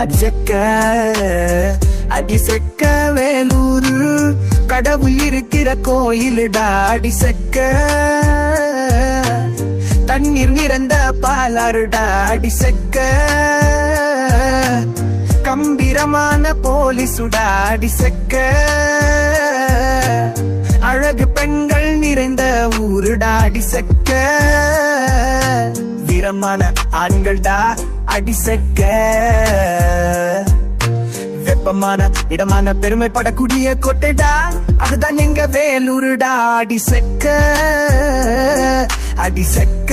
அடிசக்க அடிசக்க வேலூரு. கடவுள் இருக்கிற கோயிலுடா அடிசக்க. தண்ணீர் நிறந்த பாலாறுடா அடிசக்க. கம்பீரமான போலீசுடா அடிசக்க. அழகு பெண்கள் நிறைந்த ஊருடா அடிசக்க. ஈரமான ஆண்கள்டா அடிசக்க. வெப்பமான இடமான பெருமைப்படக்கூடிய கொட்டைடா அதுதான் எங்க வேலூருடா அடிசக்க. அடிசக்க.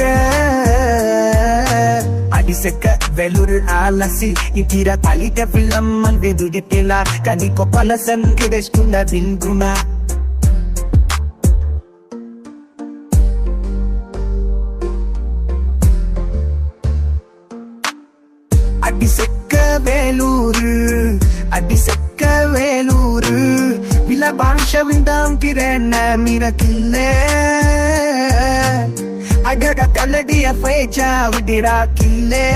அடிசக்க வேலூரு ஆலசி இத்திர தலிட்ட பிள்ளம்மன் வெதுடிட்டிலா கனி கொப்பல சன்கிடஸ்குண்ட வின்குணா அடிசக்க விலபாஷவிந்தாம் கிரண மிரக்கில்லே அகட கல்லடிய ஃபேஜா விடிராக்கில்லே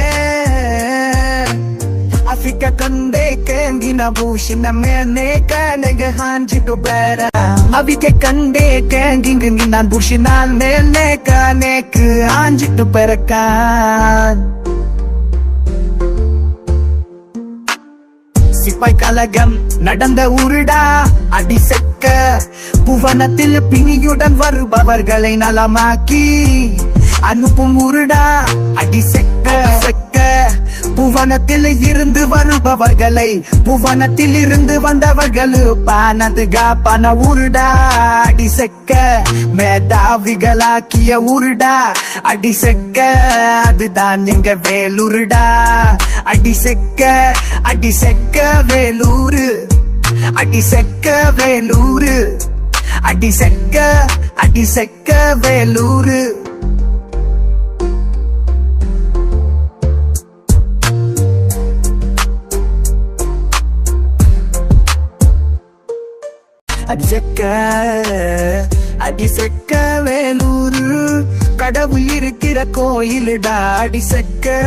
Afrika kande kengi na bushi na mene kanege hanji to bera Avike kande kengi ngi na bushi na mene kanege சிப்பாய் கலகம் நடந்த ஊருடா. அடிசக்க புவனத்தில் பிணியுடன் வருபவர்களை நலமாக்கி அனுப்பும் ஊருடா. அடி செக்க. புவனத்தில் இருந்து வருபவர்களை புவனத்தில் இருந்து வந்தவர்கள் பானதுகாப்பான ஊருடா அடிசக்க மேதாவிகளாக்கிய ஊருடா அடிசக்க அதுதான் எங்க வேலுருடா அடிசக்க அடிசக்க வேலூரு அடிசக்க வேலூரு அடிசக்க அடிசக்க வேலூரு. அடிசக்க அடிசக்க வேலூர். கடவுள் இருக்கிற கோயிலுடா அடிசக்க.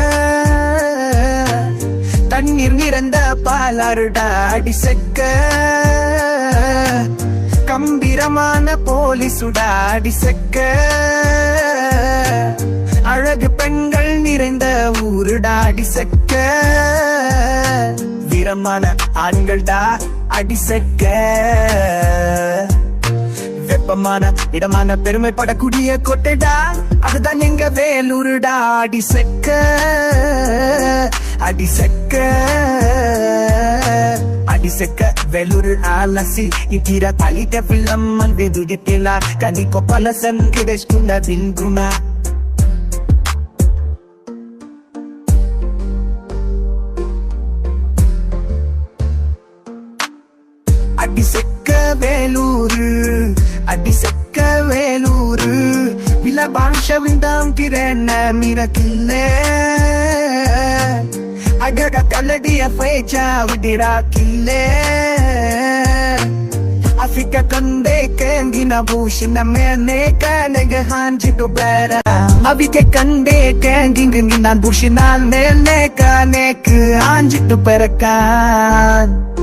தண்ணீர் நிறந்த பாலாறுடா அடிசக்க. கம்பீரமான போலீசுடா அடிசக்க. அழகு பெண்கள் நிறைந்த ஊருடா அடிசக்க. வீரமான ஆண்கள்டா. அடிசக்க. வெப்பமான இடமான பெருமைப்படக்கூடிய கொட்டைடா. அதுதான் எங்க வேலூருடா. அடிசக்க. அடிசக்க. அடிசக்க. வேலூரு ஆலசி. இத்திர தலிட்ட பிள்ளம்மன் வெதுடிட்டிலா. கனி கொப்பல சன்கிடஸ்குண்ட வின்குணா அபிக்கண்டே கேங்கி நான் பூஷினால் நேக்கு ஆஞ்சிட்டு பெறக்கான்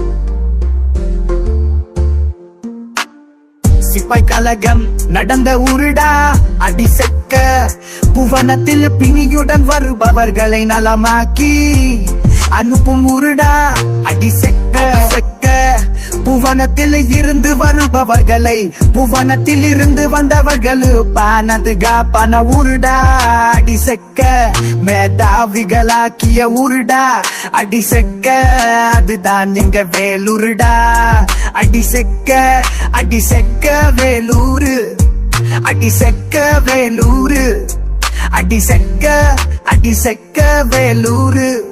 சிப்பாய் கலகம் நடந்த ஊருடா. அடிசக்க புவனத்தில் பிணியுடன் வருபவர்களை நலமாக்கி அனுப்பும் ஊருடா. அடிசக்க செக்க. புவனத்தில் இருந்து வருபவர்களை புவனத்தில் இருந்து வந்தவர்கள் பானதுகாப்பான ஊருடா அடிசக்க மேதாவிகளாக்கிய ஊருடா அடிசக்க அதுதான் எங்க வேலுருடா அடிசெக்க அடிசெக்க வேலூரு அடிசெக்க வேலூரு அடிசெக்க அடிசெக்க வேலூரு.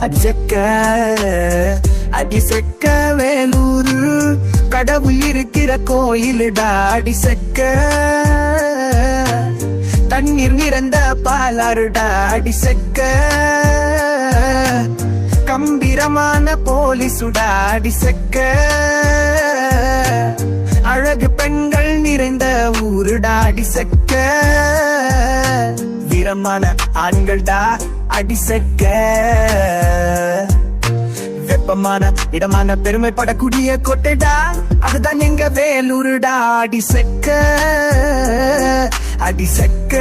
அச்சக்க அடிசக்க வேலூரு. கடவுள் இருக்கிற கோயிலுடா அடிசக்க. தண்ணீர் நிறந்த பாலாறுடா அடிசக்க. கம்பீரமான போலீசுடா அடிசக்க. அழகு பெண்கள் நிறைந்த ஊருடா அடிசக்க. வீரமான ஆண்கள்டா அடிசக்க வெப்பமான இடமான பெருமைப்படக்கூடிய கொட்டைடா. அதுதான் எங்க வேலூருடா. அடிசக்க அடிசக்க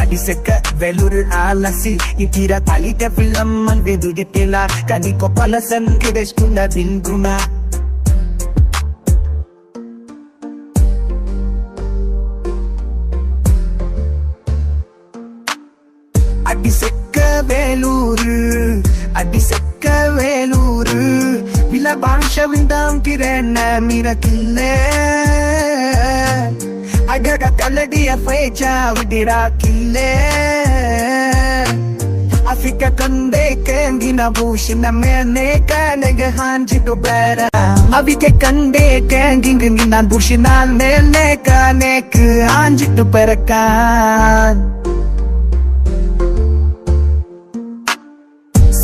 అడిసెక్క వెలురు ఆలసి ఇటీర తలిక పిల్లమ్మన్ వెదుడితేలా కని కొప్పల సంకి వేసుకున్న దిల్గునా அதிசக்க வேலூர் வில பாஷவிந்தாம் கிரண்ண மிரத்தில் அகக கலடிய பேச்சா விடிராக்கில் அசிக்க கொண்டே கேங்கின பூஷின மேனே கலக ஹான்சிட்டு பேர அவிக்க கண்டே கேங்கிங்க நான் பூஷினால் மேலே கானேக்கு ஆஞ்சிட்டு பெறக்கான்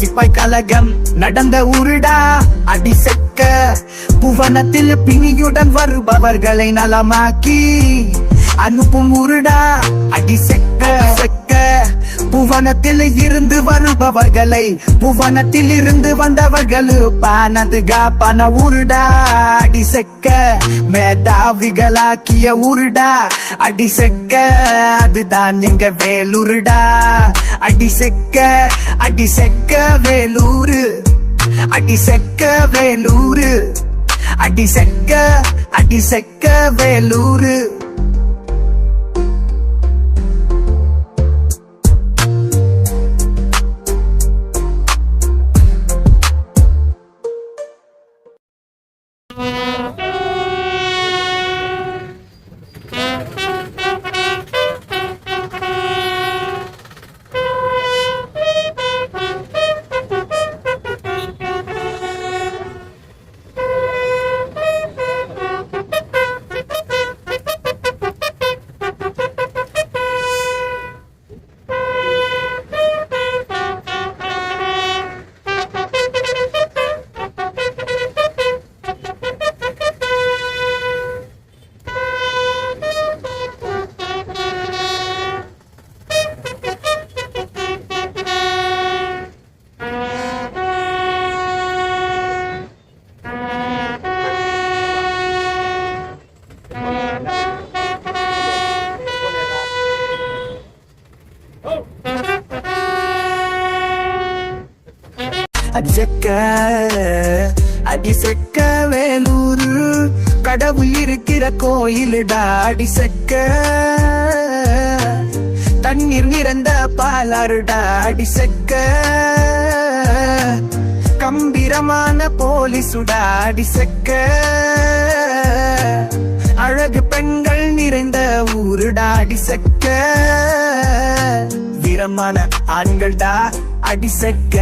சிப்பாய் கலகம் நடந்த உருடா அடிசெக்க புவனத்தில் பிணியுடன் வருபவர்களை நலமாக்கி அனுப்பும் உருடா அடிசெக்க செக்க. புவனத்தில் இருந்து வருபவர்களை புவனத்தில் இருந்து வந்தவர்களு பானது காப்பான உருடா அடிசக்க மேதாவிகளாக்கிய உருடா அடிசக்க அதுதான் எங்க வேலுருடா. அடிசக்க அடிசக்க வேலூரு அடிசக்க வேலூரு அடிசக்க அடிசக்க வேலூரு. அஜக்க அடிசக்க வேலூரு கடவுள் இருக்கிற கோயிலுடா அடிசக்க. தண்ணீர் நிறந்த பாலாறுடா அடிசக்க. கம்பீரமான போலீசுடா அடிசக்க. அழகு பெண்கள் நிறைந்த ஊருடா அடிசக்க வீரமான ஆண்கள்டா அடிசக்க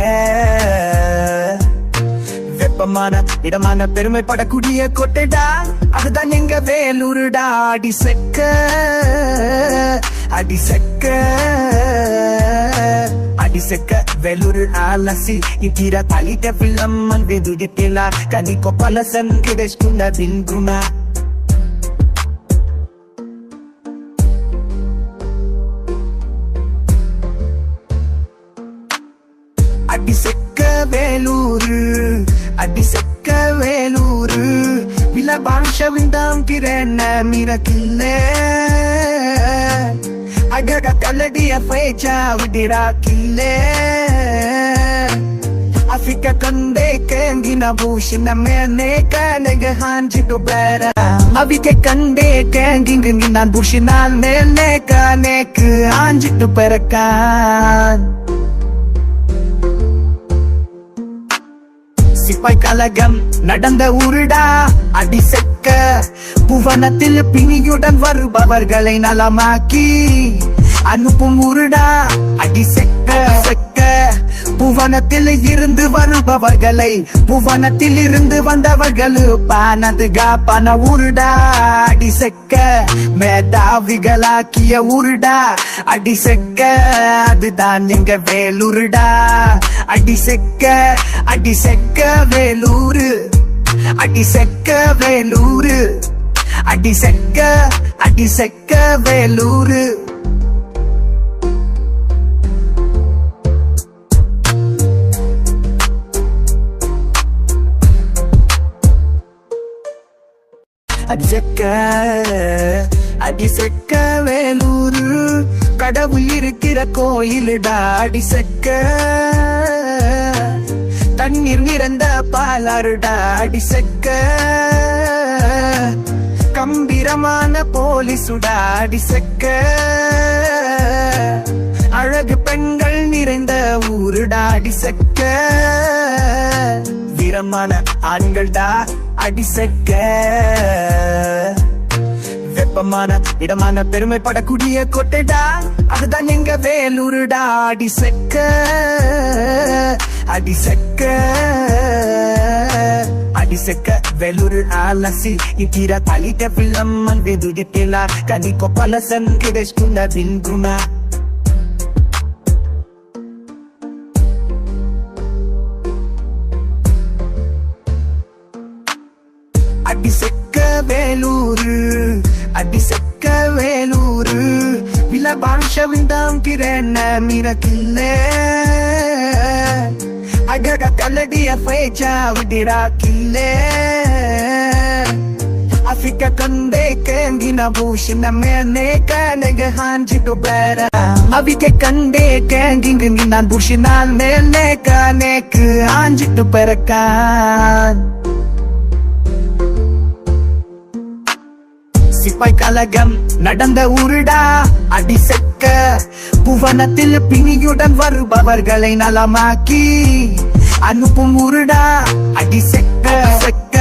வெப்பமான இடமான பெருமைப்படக்கூடிய கொட்டைடா. அதுதான் எங்க வேலூருடா அடிசக்க அடிசக்க அடிசக்க வேலூரு ஆலசி. இட்டிர தாலிட்ட பிள்ளம்மன் வெதுகிட்டில கனி கொப்பல சன்கிடேஷ்குண்ட பின்குணா அடிசெக்க பாஷவிந்தாம் திறன மிரக்கில்லே அகக கல்லடிய ஃபேச்சா விடிராக்கில்லே Afrika kande kengi na bushi na mene ka nege hanji do bera Avike kande kengi ngi na சிப்பாய் கலகம் நடந்த உருடா அடிசக்க புவனத்தில் பிணியுடன் வருபவர்களை நலமாக்கி. அனுப்பும் உருடா அடி செக்க செக்க. புவனத்தில் இருந்து வருபவர்களை புவனத்தில் இருந்து வந்தவர்களு பானது காப்பான உருடா அடி செக்க மேதாவிகளாக்கிய உருடா அடி செக்க அதுதான் எங்க வேலுருடா. அடி செக்க அடி செக்க வேலூரு. அடி செக்க வேலூரு. அடி செக்க அடி செக்க வேலூரு. அடிசக்க அடிசக்க வேலூர் கடவுள் இருக்கிற கோயிலுடா அடிசக்க. தண்ணீர் நிறந்த பாலாறுடா அடிசக்க. கம்பீரமான போலீசுடா அடிசக்க. அழகு பெண்கள் நிறைந்த ஊருடா அடிசக்க. வீரமான ஆண்கள்டா அடிசக்க. செக்க இடமான பெருமைப்படக்கூடிய கொட்டைடா. அதுதான் எங்க வேலூருடா. அடி செக்க அடி செக்க அடி செக்க. வேலூர் ஆலசி இக்கிற தலிட்ட பிள்ளம்மன் வெதுடிப்பில கனி கொப்பல சன்கிரஷ்குண்ட வின்குணா Afrika konde kengi na bushi na mene kanege hanji to bera Avike kande kengi ngi na bushi na mene kanege hanji to berakan சிப்பாய் கலகம் நடந்த ஊருடா அடி செக்க புவனத்தில் பிணியுடன் வருபவர்களை நலமாக்கி அனுப்பும் உருடா அடி செக்க செக்க.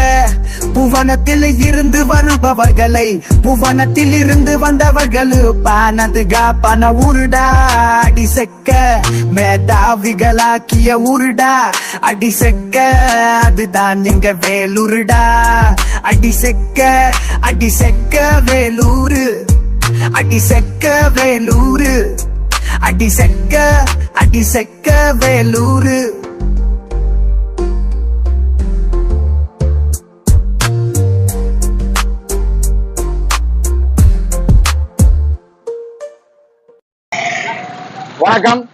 புவனத்தில் இருந்து வருபவர்களை புவனத்தில் இருந்து வந்தவர்கள் பானதுகா பண உருடா அடி செக்க. மேதாவிகளாக்கிய உருடா அடி செக்க. அதுதான் எங்க வேலுருடா அடி செக்க அடி செக்க வேலூரு. அடி செக்க வேலூரு. அடி செக்க அடி செக்க வேலூரு. வணக்கம்.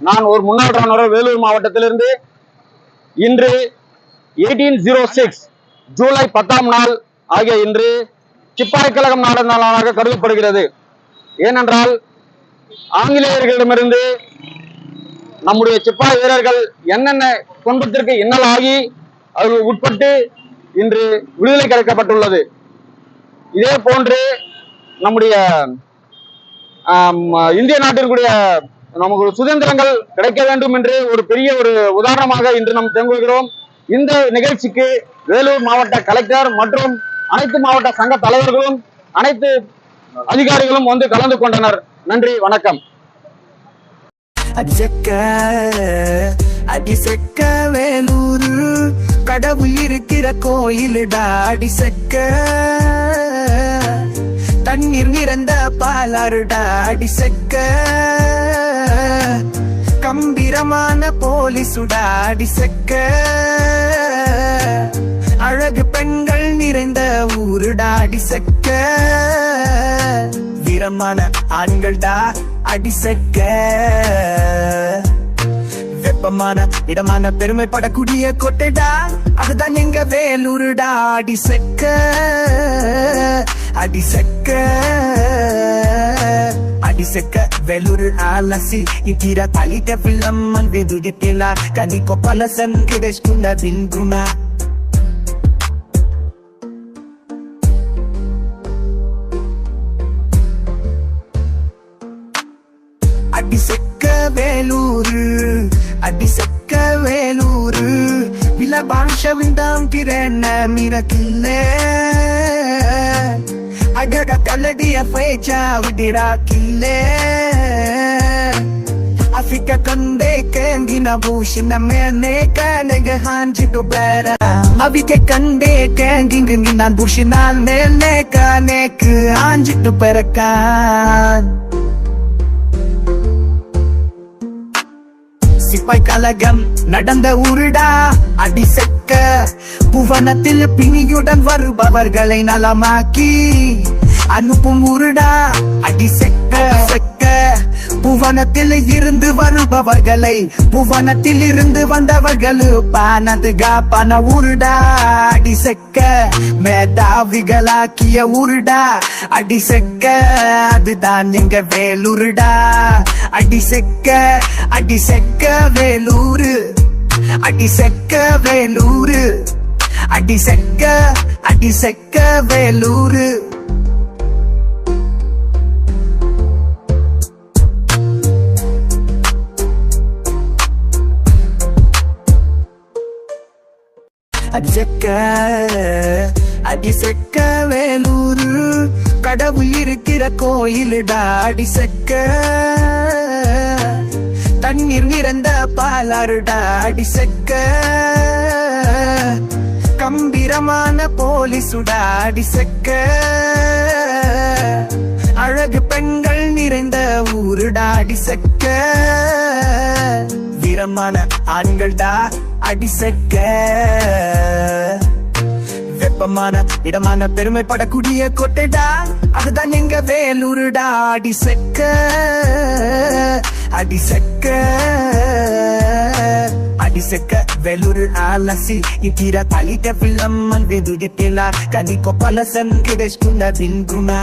நான் ஒரு முன்னாள் வேலூர் மாவட்டத்திலிருந்து இன்று எயிட்டீன் ஜீரோ சிக்ஸ் ஜூலை பத்தாம் நாள் ஆகிய இன்று சிப்பாய் கழகம் நாட நாளாக கருதப்படுகிறது. ஏனென்றால் ஆங்கிலேயர்களிடமிருந்து நம்முடைய சிப்பாய் வீரர்கள் என்னென்ன துன்பத்திற்கு இன்னலாகி அவர்கள் உட்பட்டு இன்று விடுதலை கிடைக்கப்பட்டுள்ளது. இதே போன்று நம்முடைய இந்திய நாட்டிற்குரிய நமக்கு ஒரு சுதந்திரங்கள் கிடைக்க வேண்டும் என்று ஒரு பெரிய ஒரு உதாரணமாக இன்று நாம் தெங்குகிறோம் இந்த நிகழ்ச்சிக்கு வேலூர் மாவட்ட கலெக்டர் மற்றும் அனைத்து மாவட்ட சங்க தலைவர்களும் அனைத்து அதிகாரிகளும் வந்து கலந்து கொண்டனர். நன்றி வணக்கம். அடிசக்க செக்க கடவுள் இருக்கிற கோயிலுடா அடிசக்க. தண்ணீர் நிறந்த பாலாறுடா அடிசக்க. கம்பீரமான போலீசுடா அடிசக்க. அழகு பெண்கள் நிறைந்த ஊருடா அடிசக்க வீரமான ஆண்கள்டா அடிசக்க வெப்பமான இடமான பெருமைப்படக்கூடிய கொட்டைடா அதுதான் எங்க வேலூருடா. அடிசக்க அடிசக்க அடி செக்க. அடி செக்க வேலூர் ஆலசி. இக்கிற தலிட்ட பிள்ளம்மன் வெதுடிப்பில கனி பாஷவிந்தாம் கிரண மிரக்கில்லே அகக கல்லடிய பேச்சா விடிராக்கில்லே Afrika konde kengi na bushi na mene kanege hanji to bera Avike kande kengi ngi na bushi சிப்பாய் கலகம் நடந்த உருடா அடி செக்க. புவனத்தில் பிணியுடன் வருபவர்களை நலமாக்கி அனுப்பும் உருடா அடி செக்க. செக்க புவனத்தில் இருந்து வருபவர்களை புவனத்தில் இருந்து வந்தவர்கள் பானதுகா பண உருடா அடிசெக்க. மேதாவிகளாக்கிய உருடா அடி அதுதான் எங்க வேலுருடா அடி செக்க அடி செக்க வேலூரு அடி செக்க வேலூரு அடி செக்க வேலூரு. அடிசக்க அடிசக்க வேலூரு. கடவுள் இருக்கிற கோயிலுடா அடிசக்க. தண்ணீர் நிறந்த பாலாறுடா அடிசக்க. கம்பீரமான போலீசுடா அடிசக்க. அழகு பெண்கள் நிறைந்த ஊருடா அடிசக்க. வீரமான ஆண்கள்டா அடிசக்க வெப்பமான இடமான பெருமைப்படக்கூடிய கொட்டைடா அதுதான் எங்க வேலூருடா. அடிசக்க அடிசக்க அடிசக்க வேலூரு ஆலசி இத்திர தலிட்ட பிள்ளம்மன் வெதுடிட்டில கனி கொப்பல சன்கிடஸ்குல பின்குமா.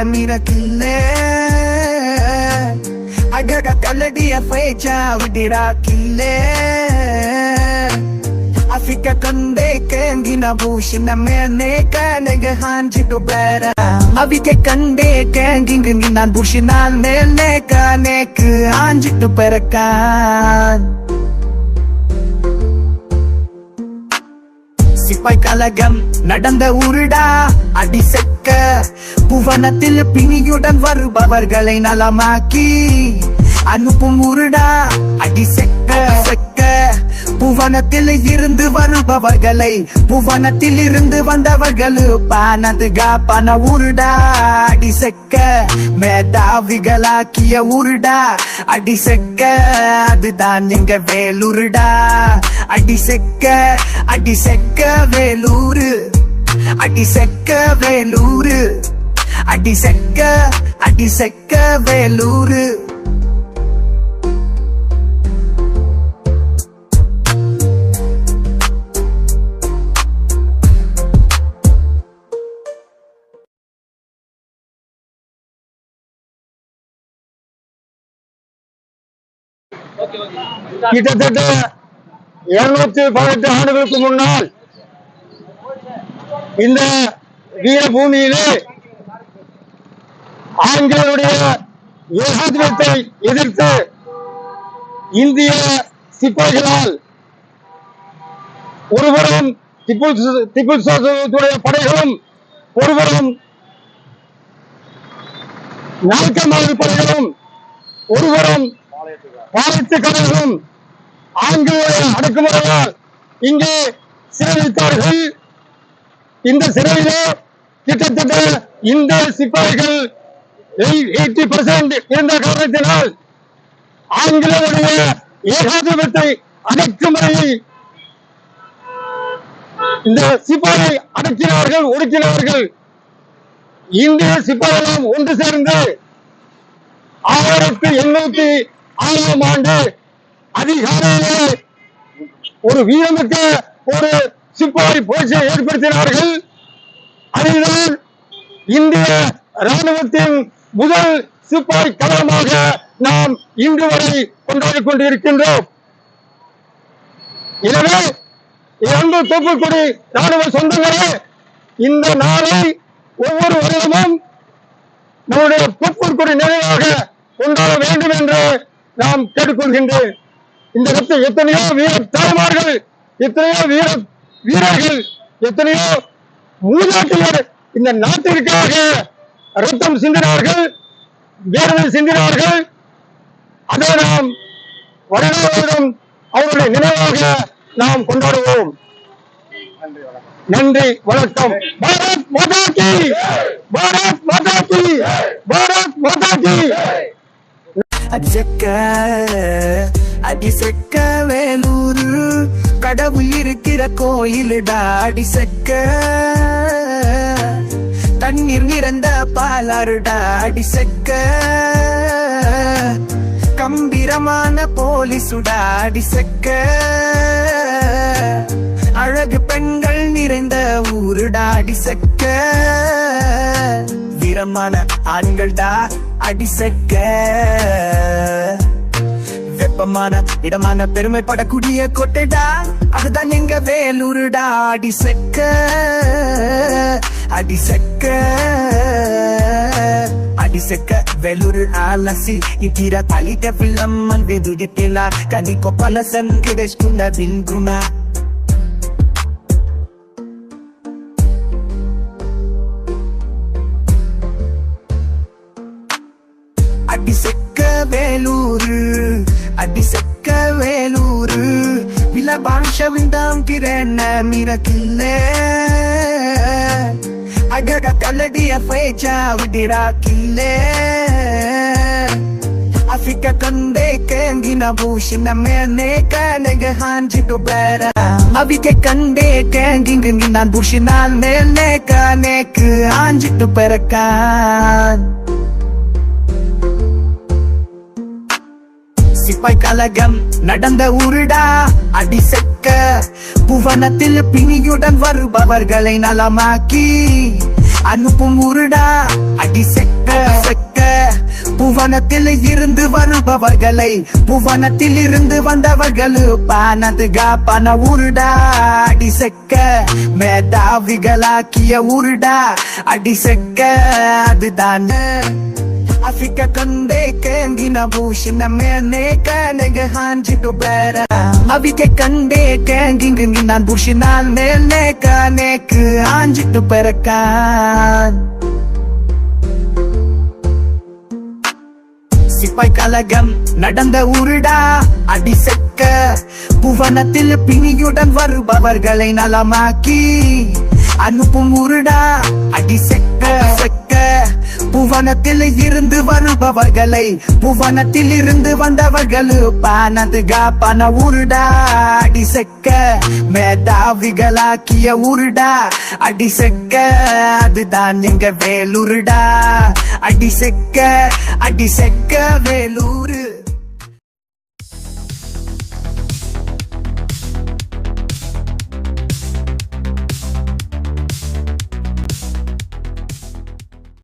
திரண்ண மிரக்கில்லே அகக கல்லடிய ஃபேச்சா விடிராக்கில்லே Africa kande kengi na bushi na mene kanege hanji do bera Avike kande kengi ngi na bushi na nene kanek hanji do berakan சிப்பாய் கலகம் நடந்த உருடா அடி செக்க பிணியுடன் வருபவர்களை நலமாக்கி அனுப்பும் உருடா அடி செக்க செக்க. புவனத்தில் இருந்து வருபவர்களை புவனத்தில் இருந்து வந்தவர்கள் பானதுகா பண உருடா அடி செக்க மேதாவிகளாக்கிய உருடா அடி செக்க அதுதான் எங்க வேலுருடா. அடி செக்க அடி செக்க வேலூரு. அடி செக்க வேலூரு. அடி செக்க அடி செக்க வேலூரு. கிட்டத்தட்ட இருநூத்தி பதினெட்டு ஆண்டுகளுக்கு முன்னால் இந்த வீரபூமியிலே ஆங்கிலேயருடைய ஏகாதிபத்தை எதிர்த்து இந்திய சிப்பாய்களால் ஒருவரும் திப்பு திப்பு சுல்தானுடைய படைகளும் ஒருவரும் நாற்கமாவது படைகளும் ஒருவரும் பாலத்து கடல்களும் ஆங்கிலேய அடக்குமுறையால் இங்கே சிறைவித்தார்கள் இந்த சிறையிலே கிட்டத்தட்ட இந்த சிப்பாய்கள் எயிட்டி பர்சன்ட் இருந்த காரணத்தினால் ஆங்கிலேயருடைய ஏகாதிபத்தை அடக்குமுறையை இந்த சிப்பாயை அடக்கினார்கள் ஒடுக்கினார்கள் இந்திய சிப்பாயெல்லாம் ஒன்று சேர்ந்து ஆயிரத்தி எண்ணூத்தி ஆறாம் ஆண்டு அதிகாலையிலே ஒரு வீரமிக்க ஒரு சிப்பாய் புரட்சியை ஏற்படுத்தினார்கள். அதுதான் இந்திய ராணுவத்தின் முதல் சிப்பாய் கழகமாக நாம் இன்று வரை கொண்டாடிக் கொண்டிருக்கின்றோம். எனவே இரண்டு தூப்புக்குடி ராணுவ சொந்தங்களே இந்த நாளை ஒவ்வொரு வருடமும் நம்முடைய தூப்புக்குடி நினைவாக கொண்டாட வேண்டும் என்று நாம் கேட்டுக்கொள்கின்றேன். இந்த இடத்தில் எத்தனையோ வீர தலைமார்கள் எத்தனையோ வீர வீரர்கள் எத்தனையோ மூதாட்டினர் இந்த நாட்டிற்காக ரத்தம் சிந்தினார்கள் வேர்வை சிந்தினார்கள். அதை நாம் வருடம் அவருடைய நினைவாக நாம் கொண்டாடுவோம். நன்றி வணக்கம். பாரத் மாதா கி பாரத் மாதா கி பாரத் மாதா கி அஜக்க அடிசக்க வேலூர் கடவுள் இருக்கிற கோயிலுடா அடிசக்க. கண்ணீர் நிறந்த பாலாருடா அடிசக்க. கம்பீரமான போலீசுடா அடிசக்க. அழகு பெண்கள் நிறைந்த ஊருடா அடிசக்க. வீரமான ஆண்கள்டா அடிசக்க. வெப்பமான இடமான பெருமைப்படக்கூடிய கொட்டைடா அதுதான் எங்க வேலூருடா அடிசக்க அடிசக்க అడిసెక్క వెలురు ఆలసి ఇతర తలిట పిల్లమ్మన్ వెదుడిపిలా కని కొప్పల సంకిడేసుకున్న దింగుమా அடிசெக்க வேலூரு அடிசெக்க வேலூரு வில பாஷவிந்தாம் கிரண மிரக்கில்லே அகக கல்லடிய ஃபேச்சா விடிராக்கில்லே Afika kande kengi na bushi na mene ka nege hanji to bera Avike kande kengi ngi na bushi na mene ka nek hanji to berakan சிப்பாய் கலகம் நடந்த ஊருடா. அடிசக்க புவனத்தில் பிணியுடன் வருபவர்களை நலமாக்கி அனுப்பும் ஊருடா. அடிசெக்க செக்க புவனத்தில் இருந்து வருபவர்களை புவனத்தில் இருந்து வந்தவர்களு பானதுகா பண உருடா அடிசெக்க மேதாவிகளாக்கிய உருடா அடிசெக்க அதுதான். Africa konde kengi na bushi na mene ka nege hanji to bera Avike konde kengi ngi na bushi na mene ka nek hanji to berakan சிப்பாய் கலகம் நடந்த ஊருடா அடிசெக்க புவனத்தில் பிணியுடன் வருபவர்களை நலமாக்கி அனுப்பும் ஊருடா அடிசெக்க செக்க புவனத்தில் இருந்து வருபவர்களை புவனத்தில் இருந்து வந்தவர்கள் பானதுகா பண ஊருடா அடிசெக்க மேதாவிகளாக்கிய ஊருடா அடிசெக்க அதுதான் எங்க வேலுருடா அடிசெக்க அடிசெக்க வேலூரு.